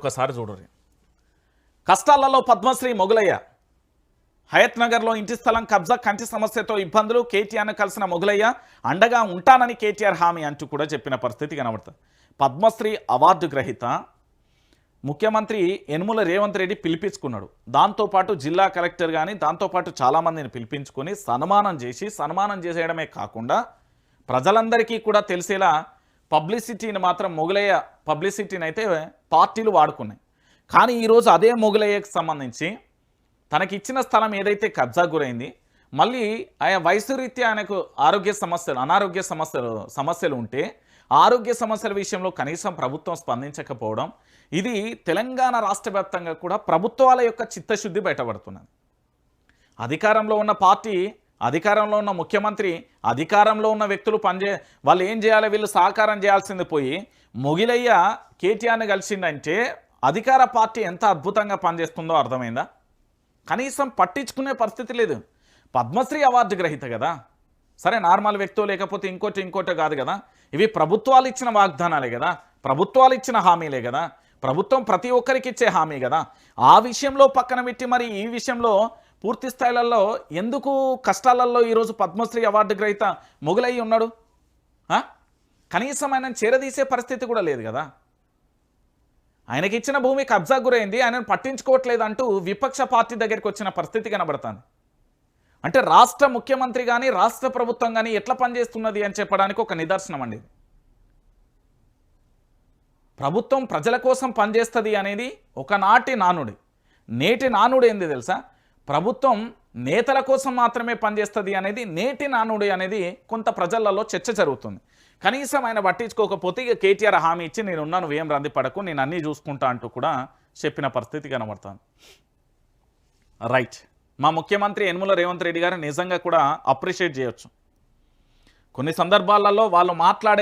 ఒక్కసారి చూడరు. కష్టాలలో పద్మశ్రీ మొగులయ్య. హయత్ నగర్లో ఇంటి స్థలం కబ్జా కంటి సమస్యతో ఇబ్బందులు కేటీఆర్ను కలిసిన మొగులయ్య అండగా ఉంటానని కేటీఆర్ హామీ అంటూ కూడా చెప్పిన పరిస్థితి కనబడుతుంది. పద్మశ్రీ అవార్డు గ్రహీత ముఖ్యమంత్రి యనుమల రేవంత్ రెడ్డి పిలిపించుకున్నాడు. దాంతోపాటు జిల్లా కలెక్టర్ కానీ దాంతోపాటు చాలామందిని పిలిపించుకొని సన్మానం చేసి సన్మానం చేసేయడమే కాకుండా ప్రజలందరికీ కూడా తెలిసేలా పబ్లిసిటీని మాత్రం మొగలయ్య పబ్లిసిటీని అయితే పార్టీలు వాడుకున్నాయి. కానీ ఈరోజు అదే మొగలయ్యకు సంబంధించి తనకి ఇచ్చిన స్థలం ఏదైతే కబ్జా గురైంది మళ్ళీ ఆయా వయసు రీత్యా ఆయనకు ఆరోగ్య సమస్యలు అనారోగ్య సమస్యలు సమస్యలు ఉంటే ఆరోగ్య సమస్యల విషయంలో కనీసం ప్రభుత్వం స్పందించకపోవడం ఇది తెలంగాణ రాష్ట్ర వ్యాప్తంగా కూడా ప్రభుత్వాల యొక్క చిత్తశుద్ధి బయటపడుతున్నది. అధికారంలో ఉన్న పార్టీ అధికారంలో ఉన్న ముఖ్యమంత్రి అధికారంలో ఉన్న వ్యక్తులు పనిచే వాళ్ళు ఏం చేయాలి వీళ్ళు సహకారం చేయాల్సింది పోయి మొగిలయ్య కేటీఆర్ని కలిసిందంటే అధికార పార్టీ ఎంత అద్భుతంగా పనిచేస్తుందో అర్థమైందా? కనీసం పట్టించుకునే పరిస్థితి లేదు. పద్మశ్రీ అవార్డు గ్రహీత కదా. సరే నార్మల్ వ్యక్తులు లేకపోతే ఇంకోటి ఇంకోటి కాదు కదా. ఇవి ప్రభుత్వాలు ఇచ్చిన వాగ్దానాలే కదా. ప్రభుత్వాలు ఇచ్చిన హామీలే కదా. ప్రభుత్వం ప్రతి ఒక్కరికి ఇచ్చే హామీ కదా. ఆ విషయంలో పక్కన పెట్టి మరి ఈ విషయంలో పూర్తి స్థాయిలలో ఎందుకు కష్టాలలో ఈరోజు పద్మశ్రీ అవార్డు గ్రహీత మొగులయ్యి ఉన్నాడు? కనీసం ఆయన చేరదీసే పరిస్థితి కూడా లేదు కదా. ఆయనకి ఇచ్చిన భూమి కబ్జా గురైంది ఆయనను పట్టించుకోవట్లేదు అంటూ విపక్ష పార్టీ దగ్గరికి వచ్చిన పరిస్థితి కనబడుతుంది. అంటే రాష్ట్ర ముఖ్యమంత్రి కానీ రాష్ట్ర ప్రభుత్వం కానీ ఎట్లా పనిచేస్తున్నది అని చెప్పడానికి ఒక నిదర్శనం అండి ప్రభుత్వం ప్రజల కోసం పనిచేస్తుంది అనేది ఒకనాటి నానుడి. నేటి నానుడు ఏంది తెలుసా? ప్రభుత్వం నేతల కోసం మాత్రమే పనిచేస్తుంది అనేది నేటి నానుడి అనేది కొంత ప్రజలలో చర్చ జరుగుతుంది. కనీసం ఆయన పట్టించుకోకపోతే ఇక కేటీఆర్ హామీ ఇచ్చి నేను ఉన్నాను వేయం రంది పడకు నేను అన్నీ చూసుకుంటా అంటూ కూడా చెప్పిన పరిస్థితి కనబడుతుంది. రైట్. మా ముఖ్యమంత్రి యనుమల రేవంత్ రెడ్డి గారు నిజంగా కూడా అప్రిషియేట్ చేయొచ్చు. కొన్ని సందర్భాలలో వాళ్ళు మాట్లాడే